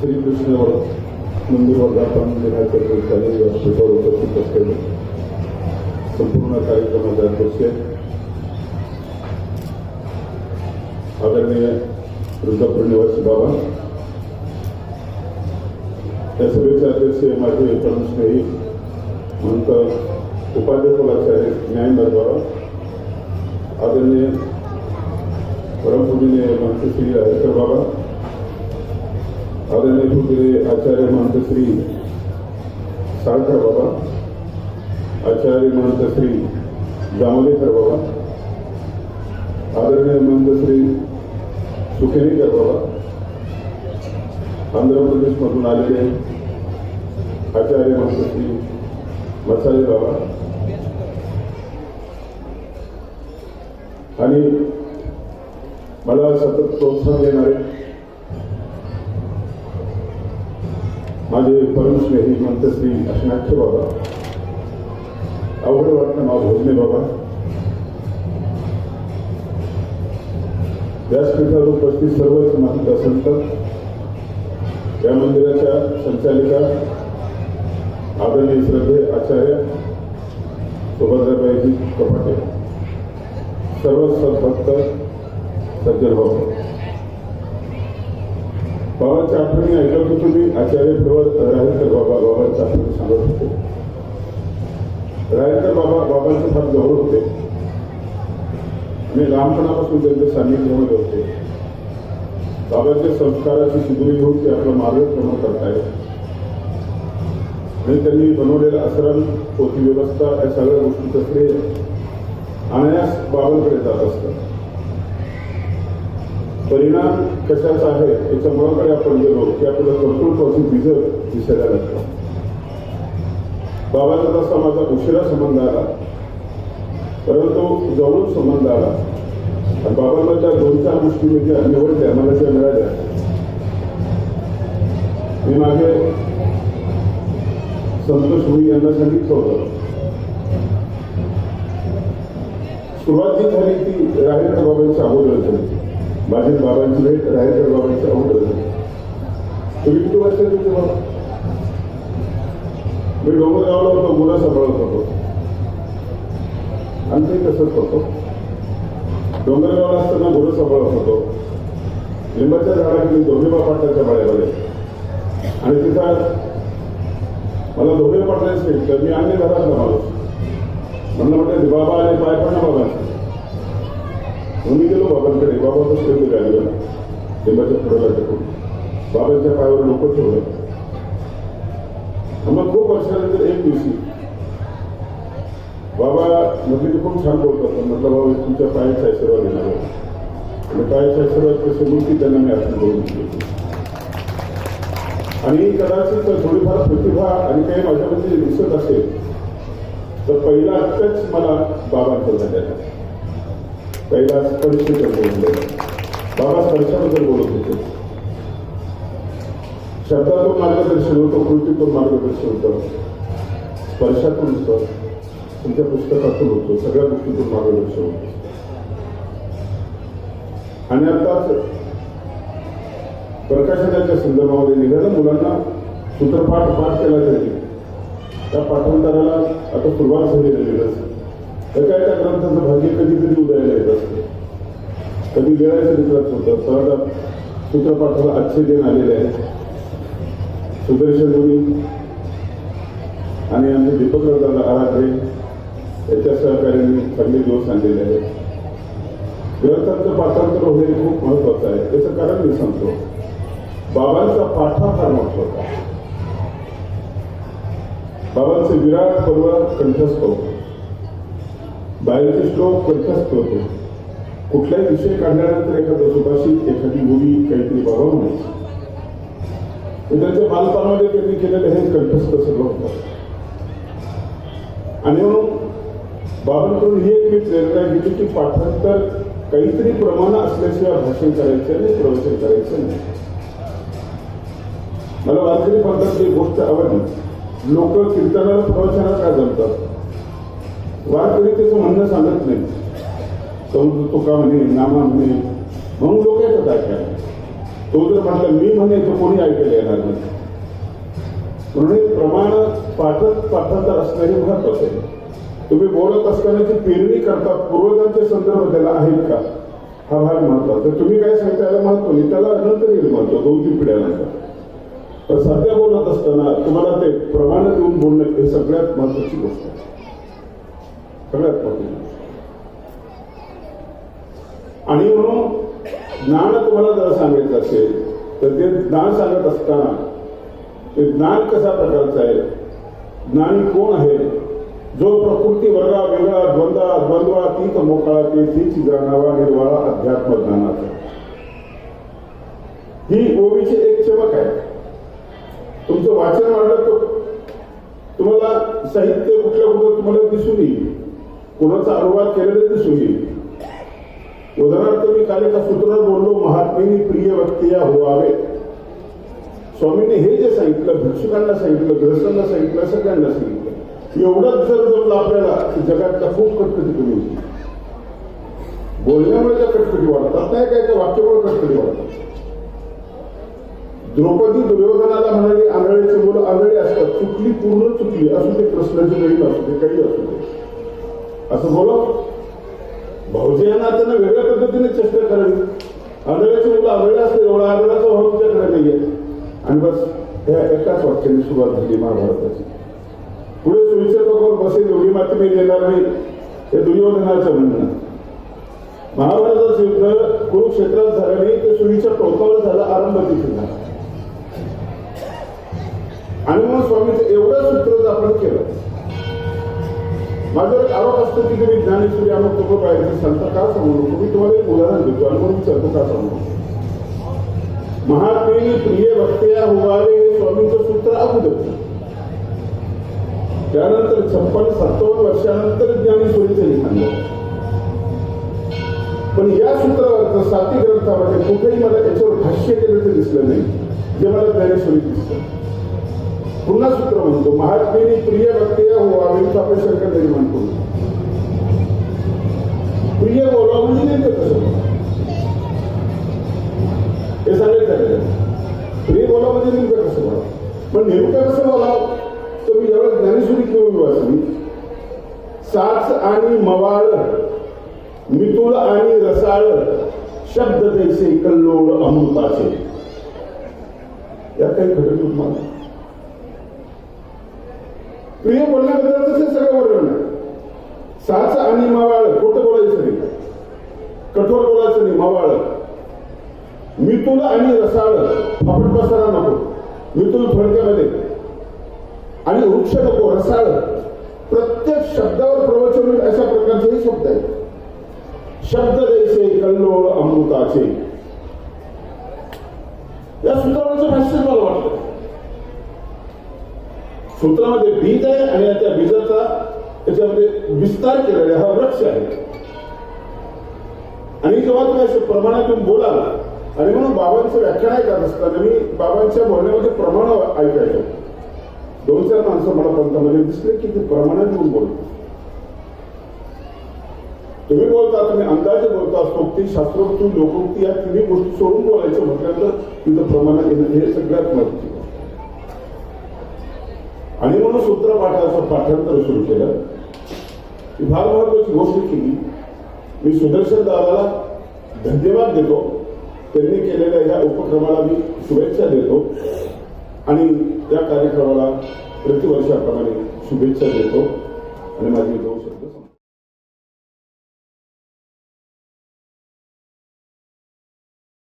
श्रीकृष्ण मंदिर वर्धापन दिनाच्या निमित्ताने व्यासपीठावर उपस्थित असलेले संपूर्ण कार्यक्रमाचे अध्यक्ष आदरणीय रुद्रपूर निवासी बाबा या सभेचे अध्यक्ष माझे परम स्नेही म्हणत उपाध्यक्षाचार्य ज्ञानदार बाबा आदरणीय परमपूजनीय मंत्री श्री हरिकर बाबा आदरणीय पूजनीय आचार्य महंत श्री साळकर बाबा आचार्य महंत श्री जांभलेकर बाबा आदरणीय महंत श्री सुखेनीकर बाबा आंध्र प्रदेशमधून आलेले आचार्य महंत श्री मसाले बाबा आणि मला सतत प्रोत्साहन देणारे माझे परमश्रेही मंत श्री अशनाख्य बाबा. अवघड वाटतं नाव भोजने बाबा. व्यासपीठावर उपस्थित सर्वच महंत संत या मंदिराच्या संचालिका आदरणीय श्रद्धे आचार्य सुभद्राबाईजी कपाटे सर्व सद्भक्त सज्जन भाऊ. बाबाच्या आठवणी ऐकलं होतो तुम्ही आचार्य प्रवर राहेकर बाबा बाबांच्या आठवणी सांगत होते. राहेकर बाबा बाबांचे फार जवळ होते. आणि लहानपणापासून त्यांच्या सान्निध्यामध्ये होते. बाबांच्या संस्काराची शिदुरी घेऊन ते आपलं मार्गक्रमण करतायत. आणि त्यांनी बनवलेलं आश्रम पोथी व्यवस्था या सगळ्या गोष्टीचं श्रेय आणण्यास बाबांकडे जात असतं. परिणाम कशाचा आहे त्याच्या मुळाकडे आपण गेलो. की आपल्याला कर्तृत्वाची बीज दिसायला लागतो बाबाचा तसा माझा उशिरा संबंध आला. परंतु जवळून संबंध आला. आणि बाबांना त्या दोन चार गोष्टी मी निवडल्या मला त्या मिळाल्या मी मागे संतोष भुई यांना सांगितलं होतं. सुरुवात जी झाली ती राहेकर बाबांच्या अगोदर झाली. माझ्या बाबांची भेट राहायच्या बाबांचं अगोदर तुम्ही किती वर्षाचे होते बाबा मी डोंगरगावला होतो मुलं सांभाळत होतो. आमचंही तसंच होतो. डोंगरगावला असताना गुरु सांभाळत होतो. लिंबाच्या झाडाखाली दोघेबा पाटलाच्या बाळ्यामध्ये आणि तिथं मला दोघे नाही तर मी अन्य घरातला माणूस. म्हणलं म्हटलं बाबा आले पाय पण बाबा मी गेलो बाबांकडे बाबा बसले होते गाडीवर लिंबाच्या फुडाला टेकून. बाबांच्या पायावर लोक ठेवलं. मग खूप वर्षानंतर एक दिवशी बाबा म्हटले की खूप छान बोलतात. म्हटलं बाबा तुमच्या पायाचा आशीर्वाद घेणार आणि पायाचा आशीर्वाद कसे मूर्ती त्यांना मी आठवण करून दिली आणि कदाचित थोडीफार प्रतिभा आणि काही माझ्यामध्ये दिसत असेल तर पहिला टच मला बाबांकडून झालेला पहिला स्पर्श बोलले बाबा स्पर्शाबद्दल बोलत होते. शब्दातून मार्गदर्शन होतं कृतीतून मार्गदर्शन होतं. स्पर्शातून होतं तुमच्या पुस्तकातून होतं. सगळ्या गोष्टीतून मार्गदर्शन होतं. आणि आताच प्रकाशनाच्या संदर्भामध्ये निघालं. मुलांना सूत्रपाठ पाठ केला तरी त्या पाठांतराला आता सुरुवात झालेली आहे एका त्या ग्रंथाचं भाग्य कधी कधी उदयाला येत असते. कधी वेळाच्या मित्रात होतं सहजा सूत्रपाठाला आजचे दिन आलेले आहेत. सुदर्शन मुनी आणि आमचे दीपकराव दादा आराधे याच्या सहकार्याने चांगले दिवस आणलेले आहेत. ग्रंथांचं पाठांतर होणे खूप महत्वाचं आहे. त्याचं कारण मी सांगतो. बाबांचा पाठा फार महत्त्वाचा बाबांचे विराट पर्व कंठस्थ होतो. बाहेरचे श्लोक कंठस्थ होते कुठलाही विषय काढल्यानंतर एखादा सुभाषित एखादी मुली काहीतरी बाबा म्हणायची त्यांच्या बालपणामध्ये त्यांनी केलेलं हे कंठस्थ सगळं होतं. आणि म्हणून बाबांकडून ही एक मी प्रेरणा घेतली की पाठांतर काहीतरी प्रमाण असल्याशिवाय भाषण करायचं नाही प्रवचन करायचं नाही. मला वारकरी पंथात एक गोष्ट आवडली. लोक कीर्तनाला प्रवचनाला का जमतात? वारकरी त्याचं म्हणणं सांगत नाही समुद्र तुका म्हणे नामा म्हणे म्हणून लोक येतात ऐकायला. तो जर म्हटलं मी म्हणे तर कोणी ऐकायला येणार नाही. म्हणून प्रमाण पाठत पाठांतर असणारी हे महत्वाचं आहे. तुम्ही बोलत असताना जी पेरणी करता पूर्वजांचे संदर्भ त्याला आहेत का? हा भाग महत्त्वाचा तुम्ही काय सांगता याला महत्त्व नाही. त्याला नंतर येईल महत्त्व दोन तीन पिढ्यानंतर पण सध्या बोलत असताना तुम्हाला ते प्रमाण देऊन बोलणं हे सगळ्यात महत्वाची गोष्ट आहे. सगळ्यात महत्वाचं आणि म्हणून ज्ञान तुम्हाला जर सांगायचं असेल तर ते ज्ञान सांगत असताना ते ज्ञान कशा प्रकारचं आहे? ज्ञानी कोण आहे? जो प्रकृती वर्गा वेगळा द्वंद्वा तीत मोकळा ते तीच जाणावा निर्वाळा अध्यात्म ज्ञानाचा. ही ओवीची एक चमक आहे. तुमचं वाचन वाढलं तर तुम्हाला साहित्य कुठल्या कुठं तुम्हाला दिसून येईल. कोणाचा अनुवाद केलेले दिसून येईल उदाहरणार्थ मी काल एका सूत्रात बोललो महात्मेनी प्रिय व्यक्तिया होवावे स्वामींनी हे जे सांगितलं भिक्षुकांना सांगितलं ग्रस्तांना सांगितलं सगळ्यांना सांगितलं एवढंच जर जमलं आपल्याला की जगातल्या खूप कटकटी कमी होती बोलण्यामुळे त्या कटकटी वाढतात नाही काय त्या वाक्यामुळे कटकटी वाढतात. द्रौपदी दुर्योधनाला म्हणाली आंधळीचे मुलं आंधळी असतात चुकली पूर्ण चुकली असू ते कृष्णाची गरीब असू दे काही असू दे. असं बोला. भाऊजीयांना त्यांना वेगळ्या पद्धतीने चेष्टा करावी. आंधळ्याची मुलं आंधळे असते एवढा आंधळाचा भाव तुझ्याकडे नाहीये. आणि बस ह्या एकाच वाक्याने सुरुवात झाली महाभारताची. पुढे सुविचार लोकांवर बसेल एवढी माती मी देणार नाही. हे दुर्योधनाचं म्हणणं. महाभारताचं युद्ध कुरुक्षेत्रात झालं नाही ते सुरीच्या टोकावर झाला आरंभ तिथे झाला. आणि मग स्वामीचं एवढं सूत्र आपण केलं माझा एक आरोप असतो की तुम्ही ज्ञानेश्वरी आम्ही तुम्ही पाहिजे संत का सांगू नको? मी तुम्हाला एक उदाहरण देतो. आणि म्हणून विचारतो का सांगू नको. महात्मेनी प्रिय वक्त्या हुवावे हे स्वामींचं सूत्र अगोदर. त्यानंतर छप्पन सत्तावन्न वर्षानंतर ज्ञानेश्वरीचं लिखाण पण या सूत्रावरचं साती ग्रंथामध्ये कुठेही मला याच्यावर भाष्य केलं तर दिसलं नाही जे मला ज्ञानेश्वरी दिसतं पुन्हा सूत्र म्हणतो. महात्मेने प्रिय व्यक्तीय व्हावी मी शंकर निर्माण करू. प्रिय बोलवा म्हणजे नेमकं कसं हे सांगायचं आहे. प्रिय बोला म्हणजे नेमकं कसं बोला. पण नेमकं कसं बोलावं तर मी जेव्हा ज्ञानेश्वरी केवळ वाचली साच आणि मवाळ मितुळ आणि रसाळ शब्द तैसे कल्लोळ अमृताचे. यात काही घटक तुम्हाला प्रिय बोलण्याबद्दल ते सगळं वर्णन आहे साच आणि मावाळ खोटं बोलायचं नाही. कठोर बोलायचं नाही मावाळ. मितुल आणि रसाळ आपण बसायला नको. मितुल फडक्यामध्ये आणि वृक्ष नको रसाळ. प्रत्येक शब्दावर प्रवचन अशा प्रकारचेही शब्द आहेत. शब्द द्यायचे कल्लोळ अमृताचे. या सुंदरांचं भाष्य मला वाटतं. सूत्रामध्ये बीज आहे आणि त्या बीजाचा त्याच्यामध्ये विस्तार केलेला हा वृक्ष आहे. आणि जेव्हा तुम्ही असे प्रमाणातून बोलाल आणि म्हणून बाबांचं व्याख्यान ऐकत असताना मी बाबांच्या बोलण्यामध्ये प्रमाण ऐकायचो. दोन चार माणसं मला पंथामध्ये दिसले की ते प्रमाणात येऊन बोलतात. तुम्ही बोलता तुम्ही अंदाजे बोलता सोक्ती शास्त्रोक्ती लोकोक्ती या तिन्ही गोष्टी सोडून बोलायचं म्हटल्यानंतर तिथं प्रमाणात येणं हे सगळ्यात महत्वाची आणि म्हणून सूत्रपाठाचं पाठांतर सुरू केलं. ही फार महत्वाची गोष्ट केली. मी सुदर्शन दादाला धन्यवाद देतो. त्यांनी केलेल्या या उपक्रमाला मी शुभेच्छा देतो. आणि या कार्यक्रमाला प्रतिवर्षाप्रमाणे शुभेच्छा देतो. आणि माझी दोन